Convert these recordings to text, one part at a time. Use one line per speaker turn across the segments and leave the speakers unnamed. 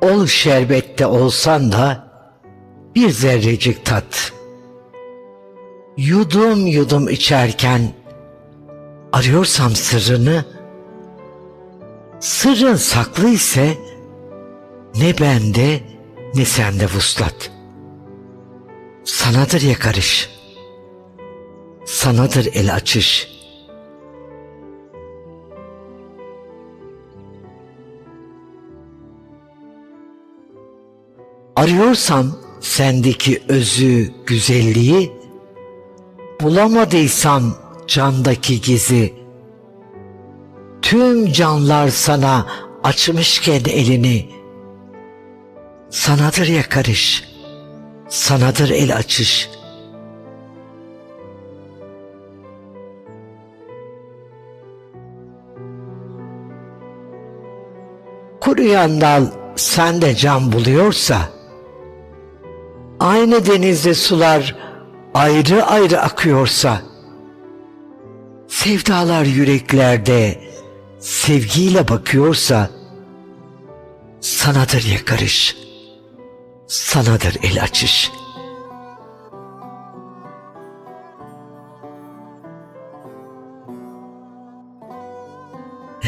Ol şerbette olsan da bir zerrecik tat. Yudum yudum içerken arıyorsam sırrını, sırrın saklı ise ne bende ne sende vuslat. Sanadır yakarış, sanadır el açış.'' Arıyorsam sendeki özü, güzelliği, bulamadıysam candaki gizi, tüm canlar sana açmışken elini, sanadır yakarış, sanadır el açış. Kuruyan dal sende can buluyorsa, aynı denizde sular ayrı ayrı akıyorsa, sevdalar yüreklerde sevgiyle bakıyorsa, sanadır yakarış, sanadır el açış.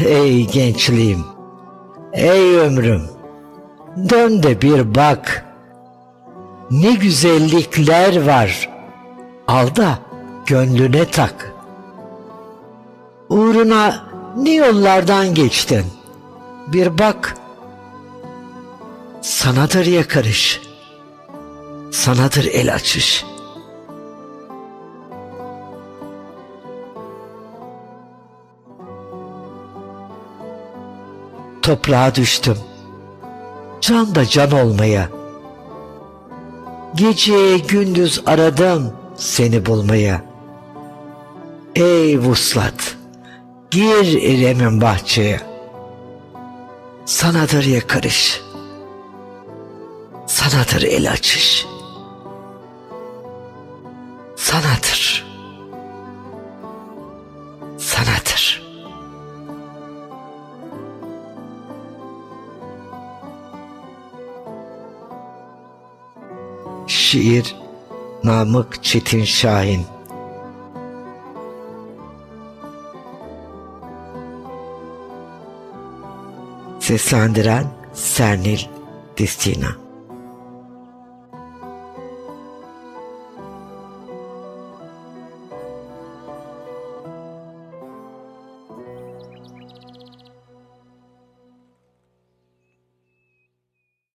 Ey gençliğim, ey ömrüm, dön de bir bak.'' Ne güzellikler var. Al da gönlüne tak. Uğruna ne yollardan geçtin. Bir bak. Sanadır yakarış. Sanadır el açış. Toprağa düştüm. Can da can olmaya.'' Gece gündüz aradım seni bulmaya. Ey vuslat, gir İrem'in bahçeye. Sanadır yakarış, sanadır el açış. Şiir Namık Çetin Şahin. Seslendiren Sernil Destina